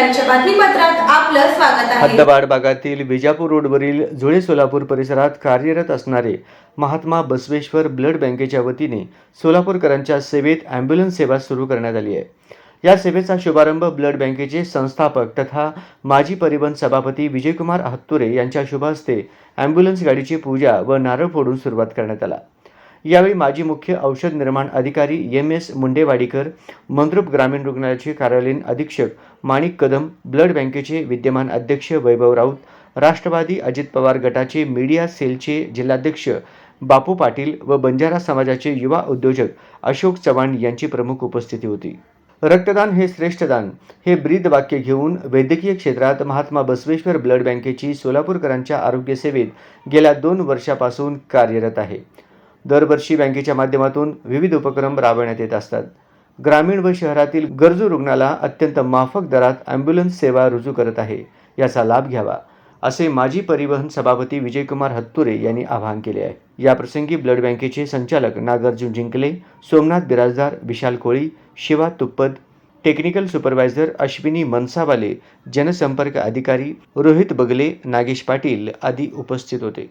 हद्दबाड हद्दवाड भागातील विजापूर रोडवरील जुळे सोलापूर परिसरात कार्यरत असणारे महात्मा बसवेश्वर ब्लड बँकेच्या वतीने सोलापूरकरांच्या सेवेत ॲम्ब्युलन्स सेवा सुरू करण्यात आली आहे. या सेवेचा शुभारंभ ब्लड बँकेचे संस्थापक तथा माजी परिवहन सभापती विजयकुमार हत्तुरे यांच्या शुभहस्ते ॲम्ब्युलन्स गाडीची पूजा व नारळ फोडून सुरुवात करण्यात आला. यावेळी माजी मुख्य औषध निर्माण अधिकारी एम एस मुंडेवाडीकर मंद्रुप ग्रामीण रुग्णालयाचे कार्यालयीन अधीक्षक माणिक कदम ब्लड बँकेचे विद्यमान अध्यक्ष वैभव राऊत राष्ट्रवादी अजित पवार गटाचे मीडिया सेलचे जिल्हाध्यक्ष बापू पाटील व बंजारा समाजाचे युवा उद्योजक अशोक चव्हाण यांची प्रमुख उपस्थिती होती. रक्तदान हे श्रेष्ठ दान. हे ब्रीद वाक्य घेऊन वैद्यकीय क्षेत्रात महात्मा बसवेश्वर ब्लड बँकेची सोलापूरकरांच्या आरोग्य सेवेत गेल्या दोन वर्षापासून कार्यरत आहे. दरवर्षी बँकेच्या माध्यमातून विविध उपक्रम राबवण्यात येत असतात. ग्रामीण व शहरातील गरजू रुग्णाला अत्यंत माफक दरात ॲम्ब्युलन्स सेवा रुजू करत आहे. याचा लाभ घ्यावा. असे माजी परिवहन सभापती विजयकुमार हत्तुरे यांनी आवाहन केले आहे. याप्रसंगी ब्लड बँकेचे संचालक नागार्जुन जिंकले सोमनाथ बिराजदार विशाल कोळी शिवा तुप्पद टेक्निकल सुपरवायझर अश्विनी मनसावाले जनसंपर्क अधिकारी रोहित बगले नागेश पाटील आदी उपस्थित होते.